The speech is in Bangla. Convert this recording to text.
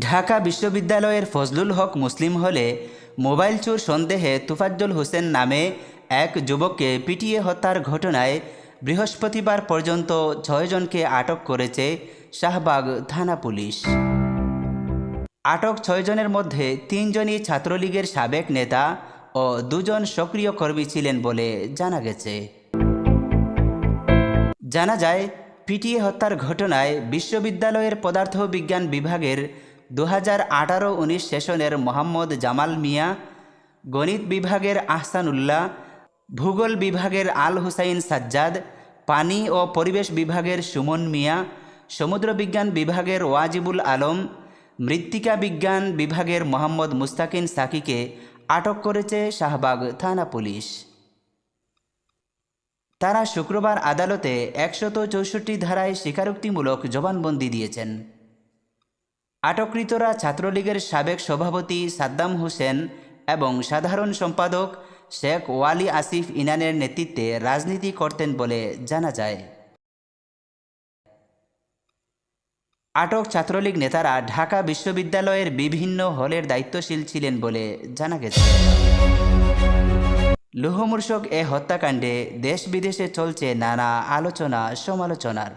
ঢাকা বিশ্ববিদ্যালয়ের ফজলুল হক মুসলিম হলে মোবাইল চোর সন্দেহে তুফাজ্জল হোসেন নামে এক যুবককে পিটিয়ে হত্যার ঘটনায় বৃহস্পতিবার পর্যন্ত ছয়জনকে আটক করেছে শাহবাগ থানা পুলিশ। আটক ছয়জনের মধ্যে তিনজনই ছাত্রলীগের সাবেক নেতা ও দুজন সক্রিয় কর্মী ছিলেন বলে জানা গেছে। জানা যায় পিটিএ হত্যার ঘটনায় বিশ্ববিদ্যালয়ের পদার্থবিজ্ঞান বিভাগের দু হাজার আঠারো উনিশ সেশনের মোহাম্মদ জামাল মিয়া, গণিত বিভাগের আহসানুল্লাহ, ভূগোল বিভাগের আল হুসাইন সাজ্জাদ, পানি ও পরিবেশ বিভাগের সুমন মিয়া, সমুদ্রবিজ্ঞান বিভাগের ওয়াজিবুল আলম, মৃত্তিকা বিজ্ঞান বিভাগের মোহাম্মদ মুস্তাকিন সাকিকে আটক করেছে শাহবাগ থানা পুলিশ। তারা শুক্রবার আদালতে একশত চৌষট্টি ধারায় স্বীকারোক্তিমূলক জবানবন্দি দিয়েছেন। আটককৃতরা ছাত্রলীগের সাবেক সভাপতি সাদ্দাম হোসেন এবং সাধারণ সম্পাদক শেখ ওয়ালি আসিফ ইনানের নেতৃত্বে রাজনীতি করতেন বলে জানা যায়। আটক ছাত্রলীগ নেতারা ঢাকা বিশ্ববিদ্যালয়ের বিভিন্ন হলের দায়িত্বশীল ছিলেন বলে জানা গেছে। লোহমূর্ষক এ হত্যাকাণ্ডে দেশ বিদেশে চলছে নানা আলোচনা সমালোচনার